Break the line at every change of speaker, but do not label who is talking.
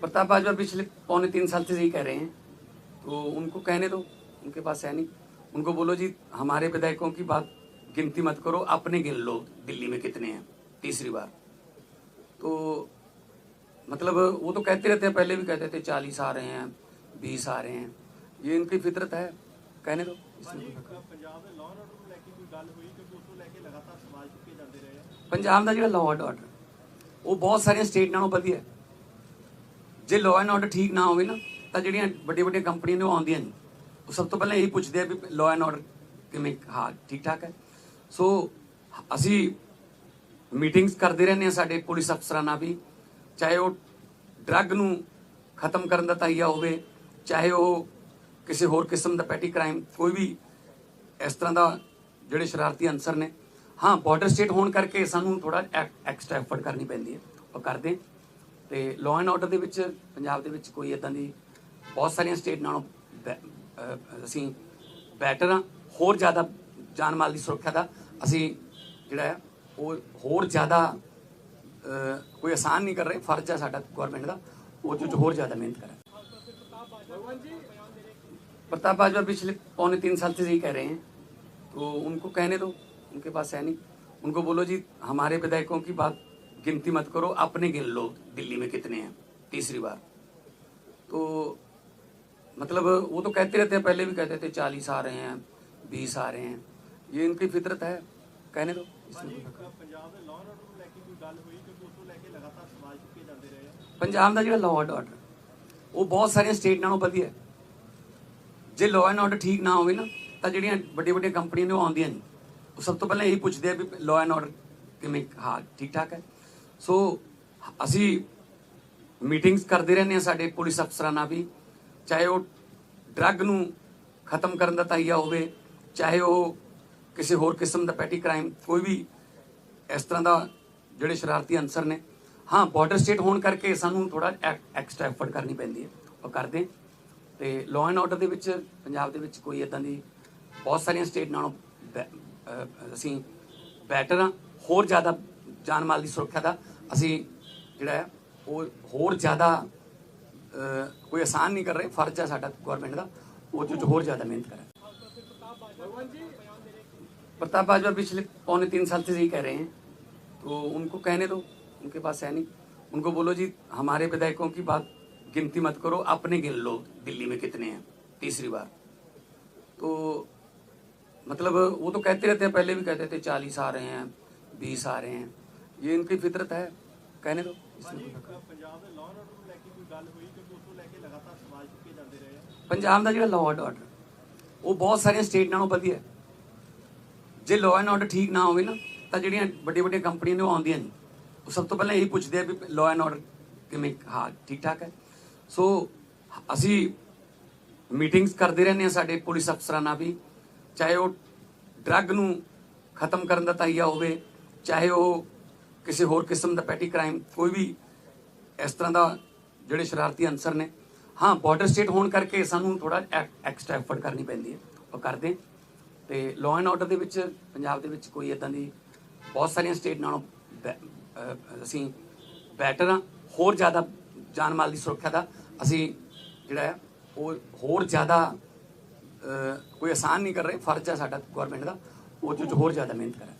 प्रताप बाजवा पिछले पौने तीन साल से यही कह रहे हैं। तो उनको कहने दो उनके पास है नहीं। उनको बोलो जी हमारे विधायकों की बात गिनती मत करो अपने गिन लो दिल्ली में कितने हैं तीसरी बार। तो मतलब वो तो कहते रहते हैं पहले भी कहते थे चालीस आ रहे हैं बीस आ रहे हैं। ये इनकी फितरत है कहने दो। पंजाब का जो लॉ एंड ऑर्डर ਉਹ ਬਹੁਤ ਸਾਰੀਆਂ ਸਟੇਟ ਨਾਲੋਂ ਵਧੀਆ ਜੇ ਲਾਅ ਐਂਡ ਆਰਡਰ ਠੀਕ ਨਾ ਹੋਵੇ ਨਾ, ਤਾਂ ਜਿਹੜੀਆਂ ਵੱਡੀਆਂ ਵੱਡੀਆਂ ਕੰਪਨੀਆਂ ਨੇ ਉਹ ਆਉਂਦੀਆਂ ਨਹੀਂ। ਉਹ ਸਭ ਤੋਂ ਪਹਿਲਾਂ ਇਹੀ ਪੁੱਛਦੇ ਆ ਵੀ ਲਾਅ ਐਂਡ ਆਰਡਰ ਕਿਵੇਂ ਹਾਂ ਠੀਕ ਠਾਕ ਹੈ। ਸੋ ਅਸੀਂ ਮੀਟਿੰਗਸ ਕਰਦੇ ਰਹਿੰਦੇ ਆ ਸਾਡੇ ਪੁਲਿਸ ਅਫਸਰਾਂ ਨਾਲ ਵੀ। ਚਾਹੇ ਉਹ ਡਰੱਗ ਨੂੰ ਖਤਮ ਕਰਨ ਦਾ ਤਾਈਆ ਹੋਵੇ, ਚਾਹੇ ਉਹ ਕਿਸੇ ਹੋਰ ਕਿਸਮ ਦਾ ਪੈਟੀ ਕ੍ਰਾਈਮ ਕੋਈ ਵੀ ਇਸ ਤਰ੍ਹਾਂ ਦਾ ਜਿਹੜੇ ਸ਼ਰਾਰਤੀ ਅਨਸਰ ਨੇ ਹਾਂ ਬਾਰਡਰ ਸਟੇਟ ਹੋਣ ਕਰਕੇ ਸਾਨੂੰ ਥੋੜਾ ਐਕਸਟਰਾ ਐਫਰਟ ਕਰਨੀ ਪੈਂਦੀ ਹੈ ਉਹ ਕਰਦੇ ਹਾਂ। ਤੇ ਲਾਅ ਐਂਡ ਆਰਡਰ ਦੇ ਵਿੱਚ ਪੰਜਾਬ ਦੇ ਵਿੱਚ ਕੋਈ ਇਦਾਂ ਦੀ ਬਹੁਤ ਸਾਰੀਆਂ ਸਟੇਟ ਨਾਲੋਂ ਬੈ- ਅਹ ਅਸੀਂ ਬੈਟਰ ਹਾਂ ਹੋਰ ਜ਼ਿਆਦਾ ਜਾਨ ਮਾਲ ਦੀ ਸੁਰੱਖਿਆ ਦਾ ਅਸੀਂ ਜਿਹੜਾ ਹੈ ਉਹ ਹੋਰ ਜ਼ਿਆਦਾ ਅਹ, ਕੋਈ ਆਸਾਨ ਨਹੀਂ ਕਰ ਰਹੇ ਫਰਜ਼ ਹੈ ਸਾਡਾ ਗਵਰਨਮੈਂਟ ਦਾ ਉਹ 'ਚ ਹੋਰ ਜ਼ਿਆਦਾ ਮਿਹਨਤ ਕਰਾਂ प्रताप बाजवा पिछले पौने तीन साल से यही कह रहे हैं तो उनको कहने दो उनके पास है नहीं उनको बोलो जी हमारे विधायकों की बात गिनती मत करो अपने गिन लो दिल्ली में कितने हैं तीसरी बार तो मतलब वो तो कहते रहते हैं पहले भी कहते थे चालीस आ रहे हैं बीस आ रहे हैं ये इनकी फितरत है कहने दो इसमें कोई हर्ज नहीं।
ਪੰਜਾਬ ਦੇ ਲਾਅ ਆਰਡਰ ਨੂੰ ਲੈ ਕੇ ਕੋਈ ਗੱਲ ਹੋਈ ਕਿਉਂਕਿ ਉਸ ਤੋਂ ਲੈ ਕੇ ਲਗਾਤਾਰ ਸਵਾਲ ਚੁੱਕੇ ਜਾਂਦੇ ਰਹੇ ਆ
ਪੰਜਾਬ ਦਾ ਜਿਹੜਾ ਲਾਅ ਐਂਡ ਆਰਡਰ ਉਹ ਬਹੁਤ ਸਾਰੀਆਂ ਸਟੇਟ ਨਾਲੋਂ ਵਧੀਆ ਹੈ ਜੇ ਲਾਅ ਐਂਡ ਆਰਡਰ ਠੀਕ ਨਾ ਹੋਵੇ ਨਾ ਤਾਂ ਜਿਹੜੀਆਂ ਵੱਡੀਆਂ ਵੱਡੀਆਂ ਕੰਪਨੀਆਂ ਨੇ ਉਹ ਆਉਂਦੀਆਂ ਨਹੀਂ ਉਹ ਸਭ ਤੋਂ ਪਹਿਲਾਂ ਇਹੀ ਪੁੱਛਦੇ ਆ ਵੀ ਲਾਅ ਐਂਡ ਆਰਡਰ ਕਿਵੇਂ, ਹਾਂ ਠੀਕ ਠਾਕ ਹੈ? ਸੋ ਅਸੀਂ ਮੀਟਿੰਗਸ ਕਰਦੇ ਰਹਿੰਦੇ ਆ ਸਾਡੇ ਪੁਲਿਸ ਅਫਸਰਾਂ ਨਾਲ ਵੀ। ਚਾਹੇ ਉਹ ਡਰੱਗ ਨੂੰ ਖਤਮ ਕਰਨ ਦਾ ਤਾਈਆ ਹੋਵੇ, ਚਾਹੇ ਉਹ ਕਿਸੇ ਹੋਰ ਕਿਸਮ ਦਾ ਪੈਟੀ ਕ੍ਰਾਈਮ ਕੋਈ ਵੀ ਇਸ ਤਰ੍ਹਾਂ ਦਾ ਜਿਹੜੇ ਸ਼ਰਾਰਤੀ ਅਨਸਰ ਨੇ। ਹਾਂ ਬਾਰਡਰ ਸਟੇਟ ਹੋਣ ਕਰਕੇ ਸਾਨੂੰ ਥੋੜਾ ਐਕਸਟਰਾ ਐਫਰਟ ਕਰਨੀ ਪੈਂਦੀ ਹੈ। ਉਹ ਕਰਦੇ ਹਾਂ। ਤੇ ਲਾਅ ਐਂਡ ਆਰਡਰ ਦੇ ਵਿੱਚ, ਪੰਜਾਬ ਦੇ ਵਿੱਚ ਕੋਈ ਇਦਾਂ ਦੀ ਬਹੁਤ ਸਾਰੀਆਂ ਸਟੇਟ ਨਾਲੋਂ ਬੈ- ਅਸੀਂ ਬੈਟਰ ਹਾਂ ਹੋਰ ਜ਼ਿਆਦਾ ਜਾਨ ਮਾਲ ਦੀ ਸੁਰੱਖਿਆ ਦਾ ਅਸੀਂ ਜਿਹੜਾ ਹੈ ਉਹ ਹੋਰ ਜ਼ਿਆਦਾ ਅਹ, ਕੋਈ ਆਸਾਨ ਨਹੀਂ ਕਰ ਰਹੇ ਫਰਜ਼ ਹੈ ਸਾਡਾ ਗਵਰਨਮੈਂਟ ਦਾ ਉਹ 'ਚ ਹੋਰ ਜ਼ਿਆਦਾ ਮਿਹਨਤ ਕਰਾਂ प्रताप बाजवा पिछले पौने तीन साल से यही कह रहे हैं तो उनको कहने दो उनके पास है नहीं उनको बोलो जी हमारे विधायकों की बात गिनती मत करो अपने गिन लो दिल्ली में कितने हैं तीसरी बार तो मतलब वो तो कहते रहते हैं पहले भी कहते थे चालीस आ रहे हैं बीस आ रहे हैं ये इनकी फितरत है कहने दो इसमें कोई हर्ज नहीं।
ਪੰਜਾਬ ਦੇ ਲਾਅ ਆਰਡਰ ਨੂੰ ਲੈ ਕੇ ਕੋਈ ਗੱਲ ਹੋਈ ਕਿਉਂਕਿ ਉਸ ਤੋਂ ਲੈ ਕੇ ਲਗਾਤਾਰ ਸਵਾਲ ਚੁੱਕੇ ਜਾਂਦੇ ਰਹੇ ਆ
ਪੰਜਾਬ ਦਾ ਜਿਹੜਾ ਲਾਅ ਐਂਡ ਆਰਡਰ ਉਹ ਬਹੁਤ ਸਾਰੀਆਂ ਸਟੇਟ ਨਾਲੋਂ ਵਧੀਆ ਹੈ ਜੇ ਲਾਅ ਐਂਡ ਆਰਡਰ ਠੀਕ ਨਾ ਹੋਵੇ ਨਾ ਤਾਂ ਜਿਹੜੀਆਂ ਵੱਡੀਆਂ ਵੱਡੀਆਂ ਕੰਪਨੀਆਂ ਨੇ ਉਹ ਆਉਂਦੀਆਂ ਨਹੀਂ ਉਹ ਸਭ ਤੋਂ ਪਹਿਲਾਂ ਇਹੀ ਪੁੱਛਦੇ ਆ ਵੀ ਲਾਅ ਐਂਡ ਆਰਡਰ ਕਿਵੇਂ ਹਾਂ ਠੀਕ ਠਾਕ ਹੈ ਸੋ ਅਸੀਂ ਮੀਟਿੰਗਸ ਕਰਦੇ ਰਹਿੰਦੇ ਆ ਸਾਡੇ ਪੁਲਿਸ ਅਫਸਰਾਂ ਨਾਲ ਵੀ ਚਾਹੇ ਉਹ ਡਰੱਗ ਨੂੰ ਖਤਮ ਕਰਨ ਦਾ ਤਾਈਆ ਹੋਵੇ, ਚਾਹੇ ਉਹ ਕਿਸੇ ਹੋਰ ਕਿਸਮ ਦਾ ਪੈਟੀ ਕ੍ਰਾਈਮ, ਕੋਈ ਵੀ ਇਸ ਤਰ੍ਹਾਂ ਦਾ ਜਿਹੜੇ ਸ਼ਰਾਰਤੀ ਅਨਸਰ ਨੇ, ਹਾਂ ਬਾਰਡਰ ਸਟੇਟ ਹੋਣ ਕਰਕੇ ਸਾਨੂੰ ਥੋੜਾ ਐਕਸਟਰਾ ਐਫਰਟ ਕਰਨੀ ਪੈਂਦੀ ਹੈ, ਉਹ ਕਰਦੇ ਹਾਂ। ਤੇ ਲਾਅ ਐਂਡ ਆਰਡਰ ਦੇ ਵਿੱਚ, ਪੰਜਾਬ ਦੇ ਵਿੱਚ ਕੋਈ ਇਦਾਂ ਦੀ ਬਹੁਤ ਸਾਰੀਆਂ ਸਟੇਟ ਨਾਲੋਂ ਬੈ- ਅਸੀਂ ਬੈਟਰ ਹਾਂ, ਹੋਰ ਜ਼ਿਆਦਾ ਜਾਨ ਮਾਲ ਦੀ ਸੁਰੱਖਿਆ ਦਾ ਅਸੀਂ ਜਿਹੜਾ ਹੈ, ਉਹ ਹੋਰ ਜ਼ਿਆਦਾ ਕੋਈ ਆਸਾਨ ਨਹੀਂ ਕਰ ਰਹੇ, ਫਰਜ਼ ਹੈ ਸਾਡਾ ਗਵਰਨਮੈਂਟ ਦਾ ਉਹਦੇ ਵਿੱਚ ਹੋਰ ਜ਼ਿਆਦਾ ਮਿਹਨਤ ਕਰਾਂ।